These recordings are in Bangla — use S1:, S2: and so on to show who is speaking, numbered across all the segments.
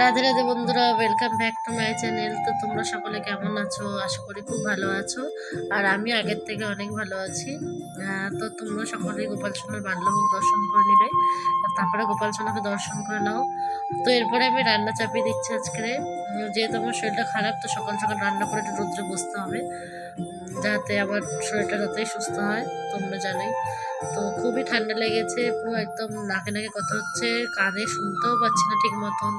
S1: রাধে রাধে বন্ধুরা welcome back to my channel তো তোমরা সকলে কেমন আছো? আশা করি খুব ভালো আছো। আর আমি আগের থেকে অনেক ভালো আছি। তো তোমরা সকলেই গোপাল সোনার বাল্যভোগ দর্শন করে নিলে তারপরে গোপাল সোনাকে দর্শন করে নাও। তো এরপরে আমি রান্না চাপিয়ে দিচ্ছি আজকে। যেহেতু আমার শরীরটা খারাপ, তো সকাল সকাল রান্না করে একটু রোদ্রে বসতে হবে। যাতে আমার শরীরটা যাতেই সুস্থ হয়, তোমরা জানোই। তো খুবই ঠান্ডা লেগেছে, পুরো একদম নাকে নাকে কথা হচ্ছে, কানে শুনতেও পাচ্ছি না ঠিক মতন।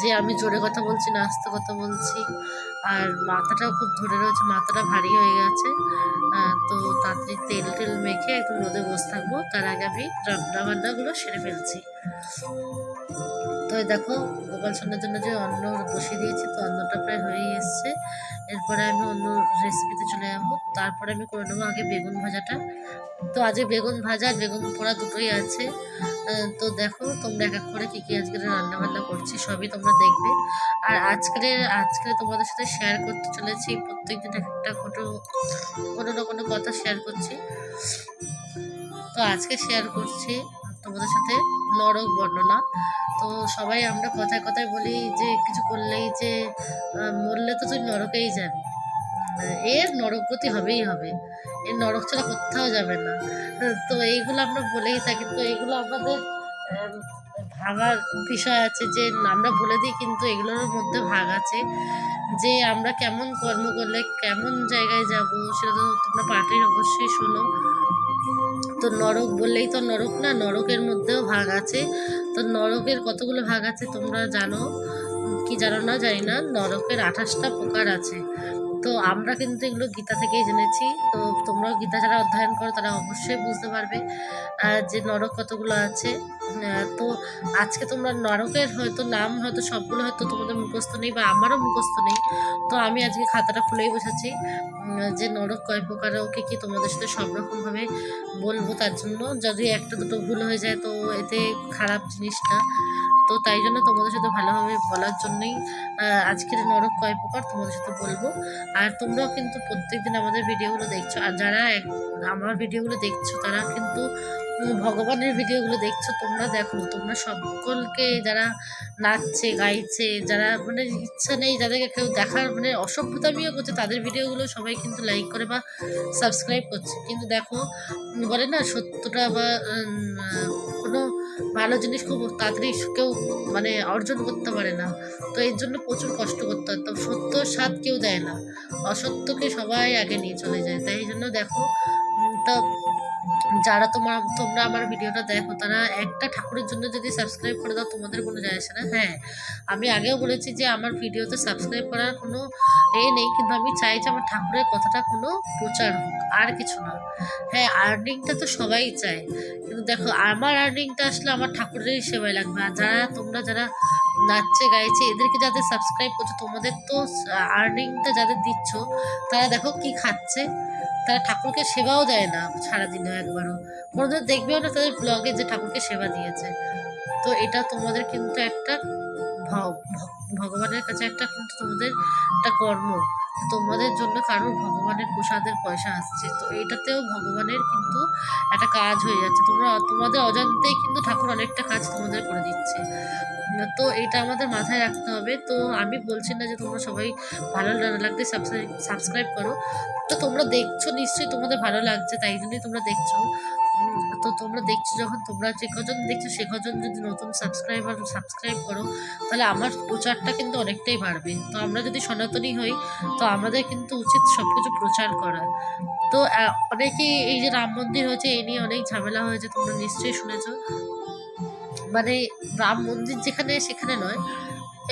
S1: যে আমি জোরে কথা বলছি না, আস্তে কথা বলছি, আর মাথাটাও খুব ধরে রয়েছে, মাথাটা ভারী হয়ে গেছে। তো তাড়াতাড়ি তেল টেল মেখে একদম রোদে বসে থাকব। তার আগে আমি রান্না বান্নাগুলো সেরে ফেলছি। তো দেখো, গোপাল সোনার জন্য যে অন্ন বসিয়ে দিয়েছি, তো অন্নটা প্রায় হয়েই এসছে। এরপরে আমি অন্য রেসিপিতে চলে যাব। তারপরে আমি করে নেব আগে বেগুন ভাজাটা। তো আজকে বেগুন ভাজা বেগুন পোড়া দুটোই আছে। তো দেখো, তোমরা এক এক করে কী কী আজকে রান্না বান্না করছি, সবই তোমরা দেখবে। আর আজকে আজকে তোমাদের সাথে শেয়ার করতে চলেছি, প্রত্যেকদিন এক একটা কোনো কোনো না কোনো কথা শেয়ার করছি। তো আজকে শেয়ার করছি তোমাদের সাথে নরক বর্ণনা। তো সবাই আমরা কথায় কথায় বলি যে, কিছু করলেই যে মরলে তো তুই নরকেই যাবি। এর নরকগতি হবেই হবে। এর নরক ছাড়া কোথাও যাবে না। তো এইগুলো আমরা বলেই থাকি। তো এইগুলো আমাদের ভাগার বিষয় আছে যে, আমরা বলে দিই কিন্তু এগুলোর মধ্যে ভাগ আছে যে, আমরা কেমন কর্ম করলে কেমন জায়গায় যাব সেটা তো তোমরা পাঠের অবশ্যই শোনো। তো নরক বললেই তো নরক না, নরকের মধ্যেও ভাগ আছে। তো নরকের কতগুলো ভাগ আছে তোমরা জানো? কি জানো না জানি না। নরকের আঠাশটা প্রকার আছে। তো আমরা কিন্তু এগুলো গীতা থেকেই জেনেছি। তো তোমরাও গীতা যারা অধ্যয়ন করো, তারা অবশ্যই বুঝতে পারবে যে নরক কতগুলো আছে। তো আজকে তোমরা নরকের হয়তো নাম, হয়তো সবগুলো হয়তো তোমাদের মুখস্থ নেই বা আমারও মুখস্থ নেই। তো আমি আজকে খাতাটা খুলেই বসেছি যে নরক কয় প্রকার, ওকে কি তোমাদের সাথে সব রকমভাবে বলব তার জন্য? যদি একটা দুটো ভুল হয়ে যায়, তো এতে খারাপ জিনিসটা তো তাই জন্য তোমাদের সাথে ভালোভাবে বলার জন্যই আজকের নরক কয় প্রকার তোমাদের সাথে বলব। আর তোমরাও কিন্তু প্রত্যেকদিন আমাদের ভিডিওগুলো দেখছ। আর যারা আমার ভিডিওগুলো দেখছ, তারা কিন্তু ভগবানের ভিডিওগুলো দেখছ, তোমরা দেখো। তোমরা সকলকে যারা নাচছে, গাইছে, যারা মানে ইচ্ছা নেই, যাদেরকে কেউ দেখার মানে অসভ্যতামিও করছে তাদের ভিডিওগুলো সবাই কিন্তু লাইক করে বা সাবস্ক্রাইব করছে। কিন্তু দেখো বলে না সত্যটা বা ভালো জিনিস খুব তাড়াতাড়ি কেউ মানে অর্জন করতে পারে না। তো এর জন্য প্রচুর কষ্ট করতে হয়। তো সত্য স্বাদ কেউ দেয় না। অসত্যকে সবাই আগে নিয়ে চলে যায়। তাই জন্য দেখো তা যারা তোমার তোমরা আমার ভিডিওটা দেখো, তারা একটা ঠাকুরের জন্য যদি সাবস্ক্রাইব করে দাও, তোমাদের কোনো যায় আসে না? হ্যাঁ আমি আগেও বলেছি যে আমার ভিডিওতে সাবস্ক্রাইব করার কোনো এ নেই, কিন্তু আমি চাই যে আমার ঠাকুরের কথাটা কোনো প্রচার হোক, আর কিছু না। হ্যাঁ আর্নিংটা তো সবাই চায়, কিন্তু দেখো, আমার আর্নিংটা আসলে আমার ঠাকুরেরই সেবায় লাগবে, আর যারা, তোমরা যারা নাচছে, গাইছে, এদেরকে যাদের সাবস্ক্রাইব করছ, তোমাদের তো আর্নিংটা যাদের দিচ্ছ, তারা দেখো কি খাচ্ছে। তারা ঠাকুরকে সেবাও দেয় না সারাদিনও একবারও। কোনোদিন দেখবেও না তাদের ব্লগে যে ঠাকুরকে সেবা দিয়েছে। তো এটা তোমাদের কিন্তু একটা ভগবানের কাছে একটা কিন্তু তোমাদের একটা কর্ম। তোমাদের জন্য কারোর ভগবানের প্রসাদের পয়সা আসছে। তো এটাতেও ভগবানের কিন্তু একটা কাজ হয়ে যাচ্ছে। তোমরা, তোমাদের অজান্তেই কিন্তু ঠাকুর অনেকটা কাজ তোমাদের করে দিচ্ছে। তো এটা আমাদের মাথায় রাখতে হবে। তো আমি বলছি না যে তোমরা সবাই ভালো লাগলে সাবস্ক্রাইব করো। তো তোমরা দেখছ নিশ্চয়ই তোমাদের ভালো লাগছে, তাই জন্যই তোমরা দেখছ। তো তোমরা দেখছ যখন তোমরা যে কজন দেখছ, সে কজন যদি নতুন সাবস্ক্রাইবার সাবস্ক্রাইব করো, তাহলে আমার প্রচারটা কিন্তু অনেকটাই বাড়বে। তো আমরা যদি সনাতনী হই, তো আমাদের কিন্তু উচিত সব কিছু প্রচার করা। তো অনেকেই এই যে রাম মন্দির হয়েছে এই নিয়ে অনেক ঝামেলা হয়েছে, তোমরা নিশ্চয়ই শুনেছ। মানে রাম মন্দির যেখানে সেখানে নয়।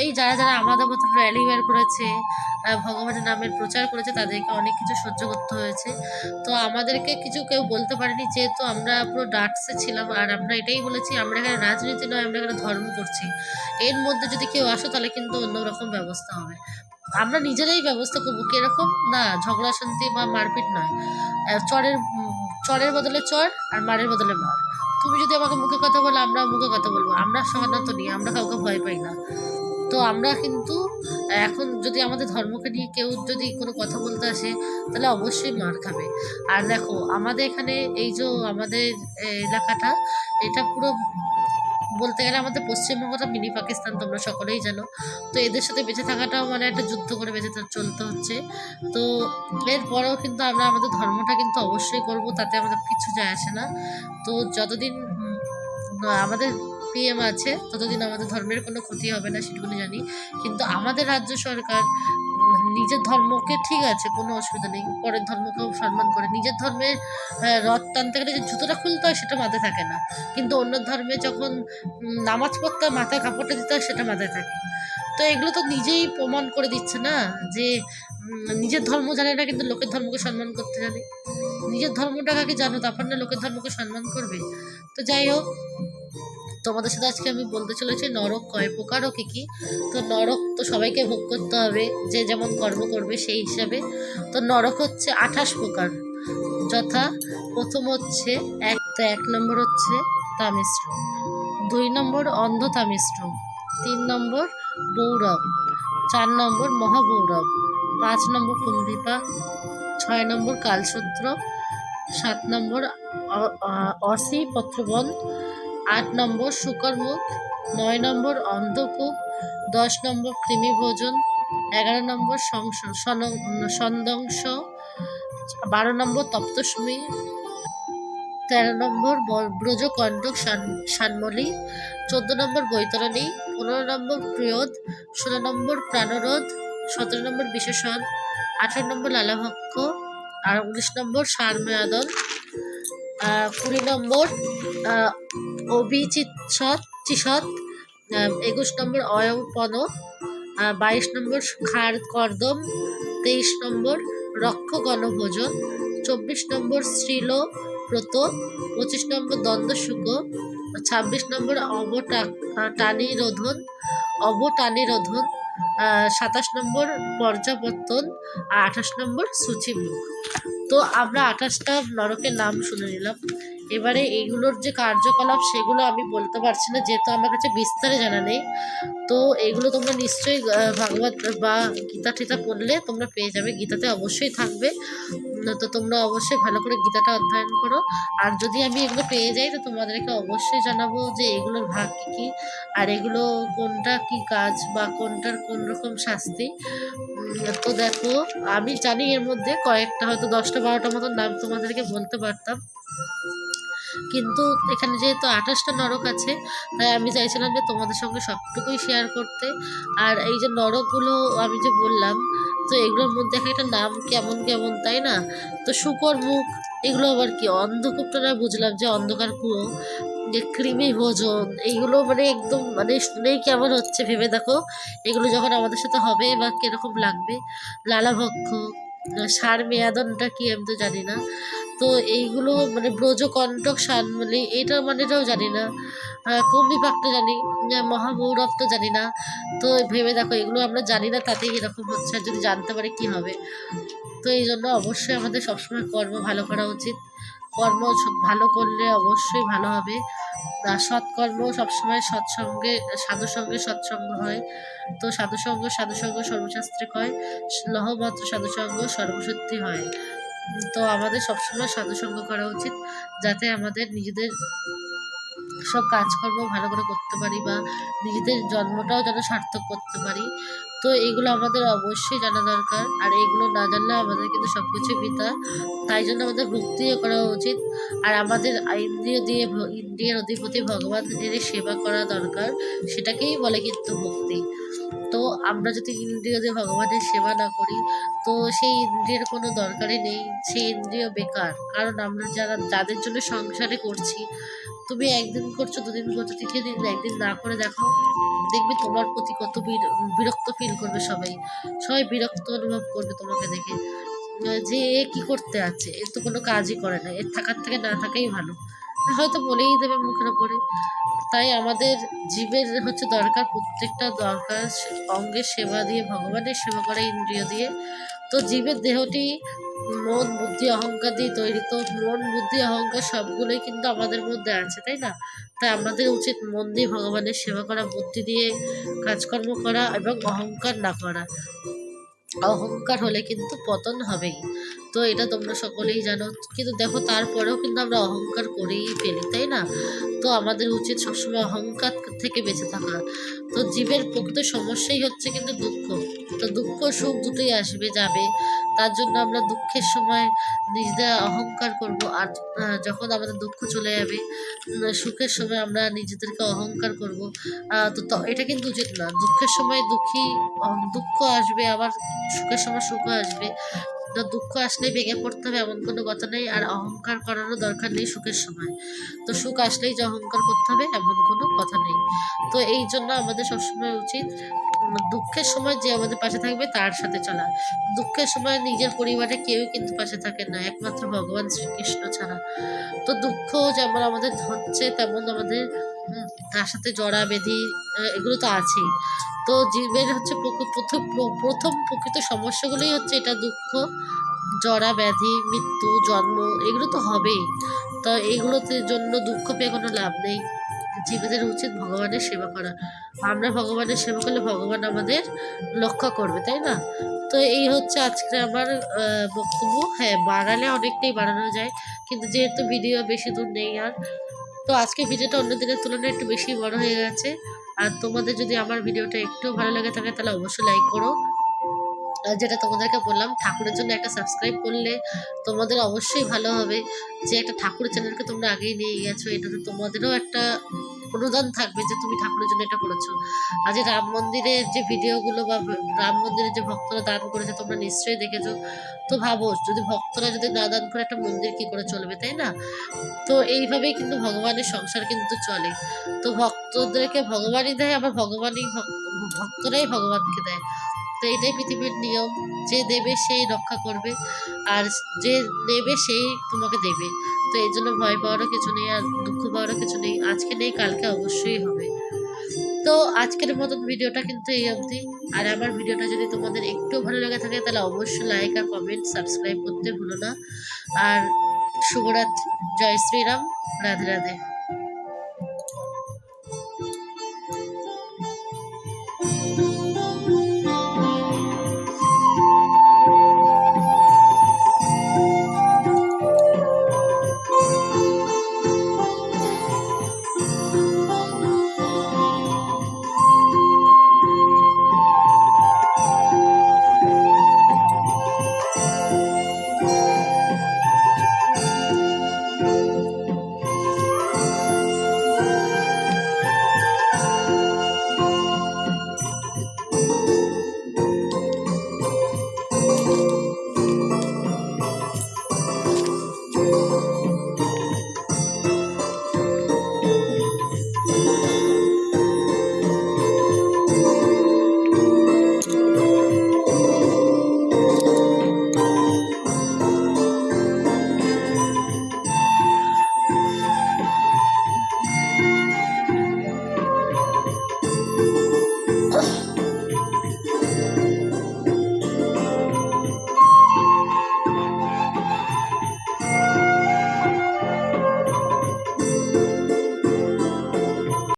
S1: এই যারা যারা আমাদের মতো র্যালি বের করেছে ভগবানের নামের প্রচার করেছে, তাদেরকে অনেক কিছু সহ্য করতে হয়েছে। তো আমাদেরকে কিছু কেউ বলতে পারেনি, যেহেতু আমরা পুরো ডার্কসে ছিলাম, আর আমরা এটাই বলেছি, আমরা এখানে রাজনীতি নয়, আমরা এখানে ধর্ম করছি। এর মধ্যে যদি কেউ আসো, তাহলে কিন্তু অন্যরকম ব্যবস্থা হবে। আমরা নিজেরাই ব্যবস্থা করব, কীরকম? না, ঝগড়া শান্তি বা মারপিট নয়। চরের চরের বদলে চর, আর মারের বদলে মার। তুমি যদি আমাকে মুখে কথা বলো আমরা মুখে কথা বলব। আমরা সনাতনী আমরা কাউকে ভয় পাই না। তো আমরা কিন্তু এখন যদি আমাদের ধর্মকে নিয়ে কেউ যদি কোনো কথা বলতে আসে, তাহলে অবশ্যই মার খাবে। আর দেখো, আমাদের এখানে এই যে আমাদের এলাকাটা, এটা পুরো বলতে গেলে আমাদের পশ্চিমবঙ্গটা মিনি পাকিস্তান, তোমরা সকলেই জানো। তো এদের সাথে বেঁচে থাকাটাও মানে একটা যুদ্ধ করে বেঁচে চলতে হচ্ছে। তো এরপরেও কিন্তু আমরা আমাদের ধর্মটা কিন্তু অবশ্যই করব, তাতে আমাদের কিছু যায় আসে না। তো যতদিন আমাদের পিএম আছে ততদিন আমাদের ধর্মের কোনো ক্ষতি হবে না সেটুকুনি জানি। কিন্তু আমাদের রাজ্য সরকার নিজের ধর্মকে ঠিক আছে কোনো অসুবিধা নেই। পরের ধর্মকেও সম্মান করে। নিজের ধর্মের আহ, রথ টানতে গেলে যে জুতোটা খুলতে হয় সেটা মাথায় থাকে না। কিন্তু অন্য ধর্মে যখন নামাজ পড়তে মাথায় কাপড়টা দিতে হয় সেটা মাথায় থাকে। তো এগুলো তো নিজেই প্রমাণ করে দিচ্ছে না যে নিজের ধর্ম জানে না কিন্তু লোকের ধর্মকে সম্মান করতে জানে। নিজের ধর্মটাকে আগে জানো তারপর না লোকের ধর্মকে সম্মান করবে। তো যাই হোক তোমাদের সাথে আজকে আমি বলতে চলেছি নরক কয় প্রকার ও কী কী? তো নরক তো সবাইকে ভোগ করতে হবে, যে যেমন কর্ম করবে সেই হিসাবে। তো নরক হচ্ছে আঠাশ প্রকার। যথা প্রথম হচ্ছে এক, তো এক নম্বর হচ্ছে তামিশ্র। দুই নম্বর অন্ধ তামিশ্র তিন নম্বর বৌরব। চার নম্বর মহাবৌরব। পাঁচ নম্বর কুম্ভিপা ছয় নম্বর কালসূত্র। সাত নম্বর অসি পত্রবন। আট নম্বর শুকরমুখ নয় নম্বর অন্ধকূপ, দশ নম্বর কৃমি ভোজন, এগারো নম্বর সন্দংশ বারো নম্বর তপ্তসমী, তেরো নম্বর ব- ব্রজকণ্টক শান- শানমলি চোদ্দ নম্বর বৈতরণী, পনেরো নম্বর প্রিয়দ, ষোলো নম্বর প্রাণরোধ, সতেরো নম্বর বিশেষণ, আঠারো নম্বর লালাভক্ষ, আর উনিশ নম্বর সারমেয়াদন কুড়ি নম্বর আহ, একুশ নম্বর অয়পন বাইশ নম্বর খার কর্দম তেইশ নম্বর রক্ষ গণভোজন চব্বিশ নম্বর শ্রীল ব্রত পঁচিশ নম্বর দ্বন্দ্ব শুক ছাব্বিশ নম্বর অবটা টানি রোধন অবটানি রোধন সাতাশ নম্বর পর্যাবর্তন আর আঠাশ নম্বর সূচিমুখ। তো আমরা আঠাশটা নরকের নাম শুনে নিলাম। এবারে এইগুলোর যে কার্যকলাপ, সেগুলো আমি বলতে পারছি না, যেহেতু আমার কাছে বিস্তারে জানা নেই। তো এগুলো তোমরা নিশ্চয়ই ভাগবত বা গীতা টিতা পড়লে তোমরা পেয়ে যাবে। গীতাতে অবশ্যই থাকবে। তো তোমরা অবশ্যই ভালো করে গীতাটা অধ্যয়ন করো। আর যদি আমি এগুলো পেয়ে যাই, তো তোমাদেরকে অবশ্যই জানাব যে এগুলোর ভাগ কী কী, আর এগুলো কোনটা কি কাজ বা কোনটার কোন রকম শাস্তি। তো দেখো, আমি জানি এর মধ্যে কয়েকটা, হয়তো দশটা, বারোটা মতন নাম তোমাদেরকে বলতে পারতাম। কিন্তু এখানে যেহেতু আঠাশটা নরক আছে, তাই আমি চাইছিলাম যে তোমাদের সঙ্গে সবটুকুই শেয়ার করতে। আর এই যে নরকগুলো আমি যে বললাম, তো এগুলোর মধ্যে এক একটা নাম কেমন কেমন, তাই না? তো শুকর মুখ, এগুলো আবার কি? অন্ধকূপটা বুঝলাম যে অন্ধকার কুয়ো, যে কৃমি ভোজন, এইগুলো মানে একদম মানে শুনেই কেমন হচ্ছে ভেবে দেখো। এগুলো যখন আমাদের সাথে হবে বা কীরকম লাগবে? লালাভক্ষ সার মেয়াদনটা কি আমি তো জানি না। তো এইগুলো মানে ব্রজকণ্টক শানমলি এটা মানেটাও জানি না। কম্বি পাকটা জানি আহ, তো জানি না। তো ভেবে দেখো এগুলো আমরা জানি না তাতেই এরকম হচ্ছে আর যদি জানতে পারি কি হবে। তো এই জন্য অবশ্যই আমাদের সবসময় কর্ম ভালো করা উচিত। কর্ম ভালো করলে অবশ্যই ভালো হবে। আর সৎকর্ম সবসময় সৎসঙ্গে সাধু সঙ্গে সৎসঙ্গ হয়। তো সাধুসঙ্গ সাধুসঙ্গ সর্বশাস্ত্রে কয় লহমাত্র সাধুসঙ্গ সর্বসত্যি হয়। তো আমাদের সবসময় সাধুসঙ্গ করা উচিত, যাতে আমাদের নিজেদের সব কাজকর্ম ভালো করে করতে পারি বা নিজেদের জন্মটাও যেন সার্থক করতে পারি। তো এগুলো আমাদের অবশ্যই জানা দরকার, আর এগুলো না জানলে আমাদের কিন্তু সব কিছু পিতা তাই জন্য আমাদের ভক্তিও করা উচিত, আর আমাদের ইন্দ্রিয় দিয়ে ইন্দ্রিয়ের অধিপতি ভগবানের সেবা করা দরকার, সেটাকেই বলে কিন্তু ভক্তি। তো আমরা যদি ইন্দ্রিয় দিয়ে ভগবানের সেবা না করি, তো সেই ইন্দ্রিয়ের কোনো দরকারই নেই। সেই ইন্দ্রিয় বেকার। কারণ আমরা যারা, যাদের জন্য সংসারে করছি, তুমি একদিন করছ, দুদিন করছ তৃতীয় দিন একদিন না করে দেখো দেখবে তোমার প্রতি কত বির- বিরক্ত ফিল করবে সবাই। সবাই বিরক্ত অনুভব করবে তোমাকে দেখে। যে এ কি করতে আছে? এর তো কোনো কাজই করে না। এর থাকার থেকে না থাকাই ভালো। হয়তো বলেই দেবে মুখের ওপরে তাই আমাদের জীবের হচ্ছে দরকার প্রত্যেকটা দরকার অঙ্গের সেবা দিয়ে, ভগবানের সেবা করা ইন্দ্রিয় দিয়ে। তো জীবের দেহটি মন, বুদ্ধি, অহংকার দিয়ে তৈরি। তো মন, বুদ্ধি, অহংকার সবগুলোই কিন্তু আমাদের মধ্যে আছে, তাই না? তাই আমাদের উচিত মন দিয়ে ভগবানের সেবা করা, বুদ্ধি দিয়ে কাজকর্ম করা এবং অহংকার না করা। অহংকার হলে কিন্তু পতন হবেই। তো এটা তোমরা সকলেই জানো। কিন্তু দেখো, তারপরেও কিন্তু আমরা অহংকার করেই ফেলি, তাই না? তো আমাদের উচিত সবসময় অহংকার থেকে বেঁচে থাকা। তো জীবের প্রকৃত সমস্যাই হচ্ছে কিন্তু দুঃখ। তো দুঃখ, সুখ দুটোই আসবে, যাবে। তার জন্য আমরা দুঃখের সময় নিজেদের অহংকার করব। আর যখন আমাদের দুঃখ চলে যাবে সুখের সময় আমরা নিজেদেরকে অহংকার করব। ত- এটা কিন্তু উচিত না। দুঃখের সময় দুঃখী দুঃখ আসবে, আবার সুখের সময় সুখ আসবে। তো দুঃখ আসলেই ভেঙে পড়তে হবে, এমন কোনো কথা নেই। আর অহংকার করারও দরকার নেই সুখের সময়। তো সুখ আসলেই যে অহংকার করতে হবে, এমন কোনো কথা নেই। তো এই জন্য আমাদের সবসময় উচিত দুঃখের সময় যে আমাদের পাশে থাকবে, তার সাথে চলা। দুঃখের সময় নিজের পরিবারে কেউ কিন্তু পাশে থাকে না, একমাত্র ভগবান শ্রীকৃষ্ণ ছাড়া। তো দুঃখ যেমন আমাদের হচ্ছে তেমন আমাদের তার সাথে জড়া বেধি এগুলো তো আছেই। তো জীবের হচ্ছে প্রথম প্রথম প্রকৃত সমস্যাগুলোই হচ্ছে এটা দুঃখ জরা ব্যাধি, মৃত্যু, জন্ম, এগুলো তো হবেই। তো এইগুলোতে জন্য দুঃখ পেয়ে কোনো লাভ নেই। জীবেদের উচিত ভগবানের সেবা করা। আমরা ভগবানের সেবা করলে ভগবান আমাদের রক্ষা করবে, তাই না? তো এই হচ্ছে আজকে আমার বক্তব্য। হ্যাঁ বাড়ালে অনেকটাই বাড়ানো যায়, কিন্তু যেহেতু ভিডিও বেশি দূর নেই আর, তো আজকে ভিডিওটা অন্য দিনের তুলনায় একটু বেশি বড় হয়ে গেছে। আর তোমাদের যদি আমার ভিডিওটা একটু ভালো লাগে থাকে, তাহলে অবশ্যই লাইক করো। যেটা তোমাদেরকে বললাম, ঠাকুরের জন্য একটা সাবস্ক্রাইব করলে তোমাদের অবশ্যই ভালো হবে। যে একটা ঠাকুরের চ্যানেলকে তোমরা আগেই নিয়ে গেছো, এটাতে তোমাদেরও একটা অনুদান থাকবে যে তুমি ঠাকুরের জন্য এটা করেছ। আর যে রাম মন্দিরের যে ভিডিওগুলো বা রাম মন্দিরের যে ভক্তরা দান করেছে, তোমরা নিশ্চয়ই দেখেছ। তো ভাবো, যদি ভক্তরা যদি না দান করে, একটা মন্দির কি করে চলবে, তাই না? তো এইভাবেই কিন্তু ভগবানের সংসার কিন্তু চলে। তো ভক্তদেরকে ভগবানই দেয়, আবার ভগবানই ভক্ত- ভক্তরাই ভগবানকে দেয়। তো এটাই পৃথিবীর নিয়ম, যে দেবে সেই রক্ষা করবে, আর যে নেবে সেই তোমাকে দেবে। তো এই জন্য ভয় পাওয়ারও কিছু নেই আর দুঃখ পাওয়ারও কিছু নেই। আজকে নেই, কালকে অবশ্যই হবে। তো আজকের মতন ভিডিওটা কিন্তু এই অবধি। আর আমার ভিডিওটা যদি তোমাদের একটু ভালো লেগে থাকে, তাহলে অবশ্যই লাইক আর কমেন্ট সাবস্ক্রাইব করতে ভুলো না। আর শুভরাত্রি, জয় শ্রীরাম, রাধে রাধে।